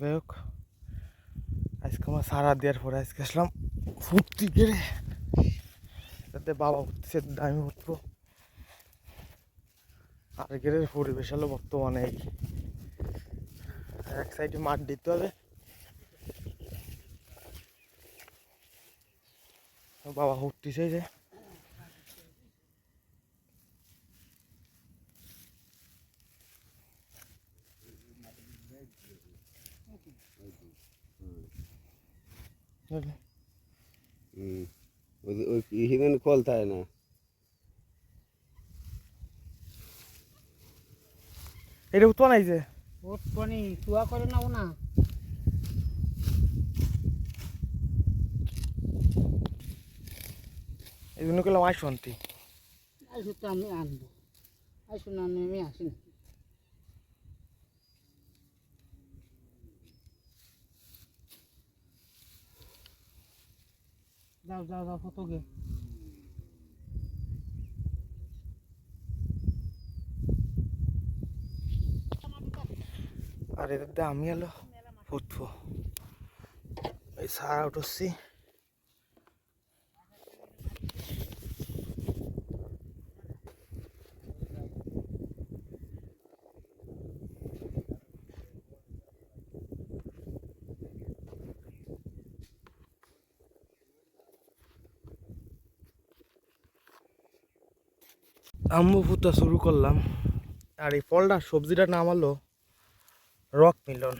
যাই হোক আজকে আমার সারা দেওয়ার পরে আজকে আসলাম ফুর্তি করে। যাতে বাবা উঠতেছে আমি উঠবো। আর গেরের পরিবেশ হলো বর্তমানে এক সাইডে মাঠ দিতে হবে। বাবা উঠতেছে যে। ওই হিরেন খোলতায় না? এটা উঠবো নাই যে? পানি তুয়া করে নাও না। এই জন্য করলাম আই শান্তি আইসু তো আমি আনব। আইসু না আমি আসি না যাও যাও যাও কত গে। আর দিয়ে আমি এলো। ফুটবো এই সারা উঠছি। আম্মু ফুটা শুরু করলাম। আর এই ফলটা সবজিটার নাম হলো রক মিলন।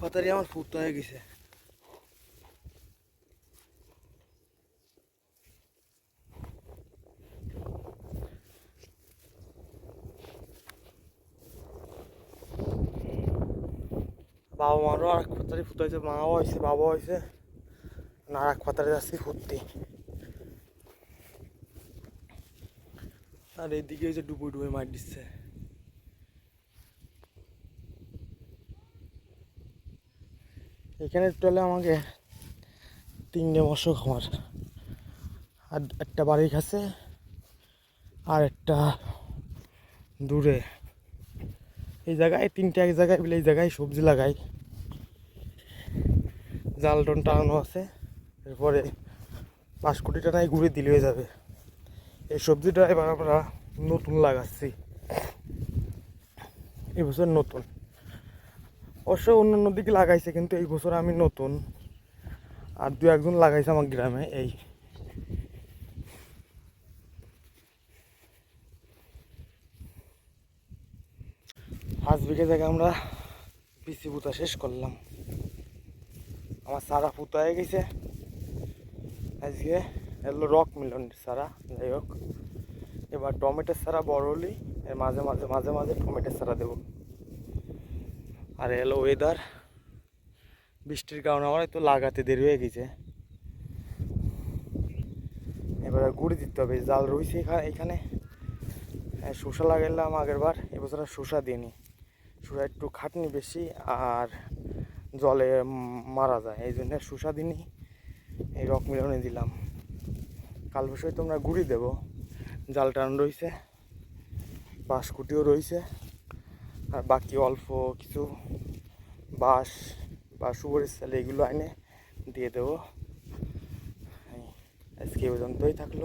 কথারি আমার ফুটতে হয়ে গেছে। বাবা মারও আর এক পাতারি ফুটাইছে, মাও হয়েছে বাবা হয়েছে আর এক পাতারি যাচ্ছি ফুটতে। আর এইদিকে হচ্ছে ডুবুই ডুবুই মার দিচ্ছে। এখানে চলে আমাকে তিনটে মৎস্য খামার আর একটা বাড়ির কাছে আর একটা দূরে। এই জায়গায় তিনটে এক জায়গায় বলে এই জায়গায় সবজি লাগাই। জাল টন টানানো আছে। এরপরে পাঁচ কোটি টাকায় ঘুরে দিলে হয়ে যাবে। এই সবজিটা এবার আমরা নতুন লাগাচ্ছি। এই বছর নতুন। অবশ্য অন্যান্য দিকে লাগাইছে, কিন্তু এই বছর আমি নতুন। আর দু একজন লাগাইছে আমার গ্রামে, এই পাঁচ বিঘে জায়গায় আমরা পিসি পুতা শেষ করলাম। আমার সারা পুতা হয়ে গেছে। আজকে এলো রক মিলন সারা যাই হোক। এবার টমেটোর সারা বড় হলেই এর মাঝে মাঝে মাঝে মাঝে টমেটোর সারা দেবো। আর এলো ওয়েদার বৃষ্টির কারণে আমার একটু লাগাতে দেরি হয়ে গেছে। এবার গুড়ি দিতে হবে জাল রয়েছে এখা- এখানে। হ্যাঁ, শসা লাগাইলাম আগের বার এবছর শসা দিইনি। শসা একটু খাটনি বেশি আর জলে মারা যায়, এই জন্য দিইনি এই রক মিলনে দিলাম। কাল বসে তোমরা গুড়ি দেবো, জাল টান রয়েছে বাঁশকুটিও রয়েছে আর বাকি অল্প কিছু বাঁশ, বা সুগরের চাল এগুলো এনে দিয়ে দেবো। আজকে পর্যন্তই থাকল।